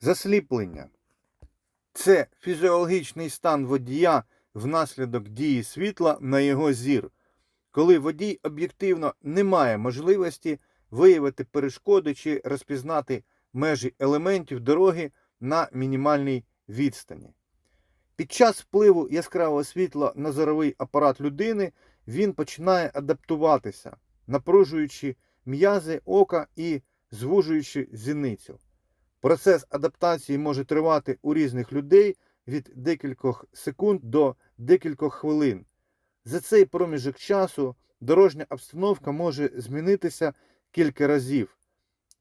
Засліплення це фізіологічний стан водія внаслідок дії світла на його зір, коли водій об'єктивно не має можливості виявити перешкоди чи розпізнати межі елементів дороги на мінімальній відстані. Під час впливу яскравого світла на зоровий апарат людини він починає адаптуватися, напружуючи м'язи ока і звужуючи зіницю. Процес адаптації може тривати у різних людей від декількох секунд до декількох хвилин. За цей проміжок часу дорожня обстановка може змінитися кілька разів.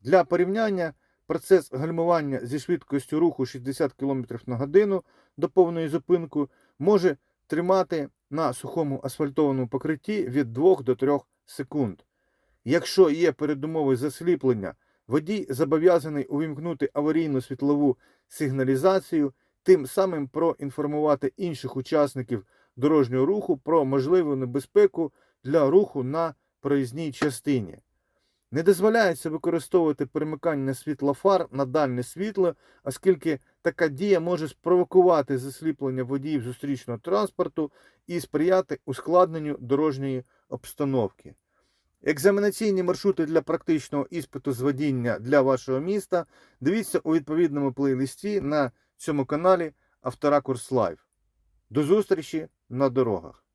Для порівняння процес гальмування зі швидкістю руху 60 км на годину до повної зупинки може тримати на сухому асфальтованому покритті від 2 до 3 секунд. Якщо є передумови засліплення, водій зобов'язаний увімкнути аварійну світлову сигналізацію, тим самим проінформувати інших учасників дорожнього руху про можливу небезпеку для руху на проїзній частині. Не дозволяється використовувати перемикання світла фар на дальне світло, оскільки така дія може спровокувати засліплення водіїв зустрічного транспорту і сприяти ускладненню дорожньої обстановки. Екзаменаційні маршрути для практичного іспиту з водіння для вашого міста дивіться у відповідному плейлисті на цьому каналі Авторакурс Лайв. До зустрічі на дорогах!